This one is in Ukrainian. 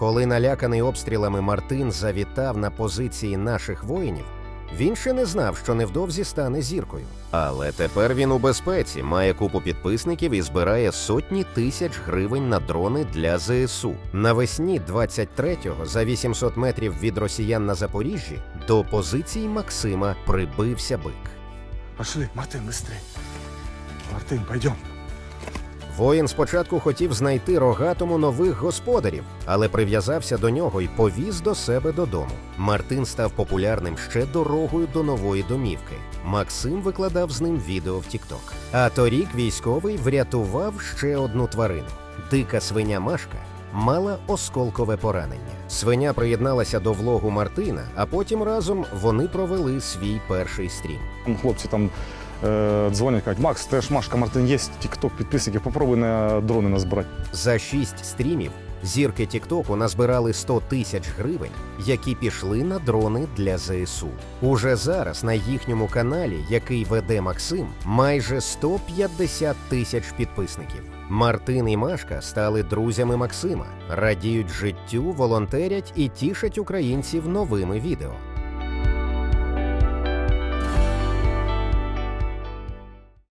Коли наляканий обстрілами Мартин завітав на позиції наших воїнів, він ще не знав, що невдовзі стане зіркою. Але тепер він у безпеці, має купу підписників і збирає сотні тисяч гривень на дрони для ЗСУ. Навесні 23-го, за 800 метрів від росіян на Запоріжжі, до позицій Максима прибився бик. Пошли, Мартин, быстрей. Мартин, пойдем. Воїн спочатку хотів знайти рогатому нових господарів, але прив'язався до нього і повіз до себе додому. Мартин став популярним ще дорогою до нової домівки. Максим викладав з ним відео в Тікток. А торік військовий врятував ще одну тварину. Дика свиня Машка мала осколкове поранення. Свиня приєдналася до влогу Мартина, а потім разом вони провели свій перший стрім. Хлопці там е, дзвонять, кажуть, Макс, теж Машка Мартин є, тік-ток, підписники, попробуй на дрони назбирати. За шість стрімів зірки Тіктоку назбирали 100 тисяч гривень, які пішли на дрони для ЗСУ. Уже зараз на їхньому каналі, який веде Максим, майже 150 тисяч підписників. Мартин і Машка стали друзями Максима, радіють життю, волонтерять і тішать українців новими відео.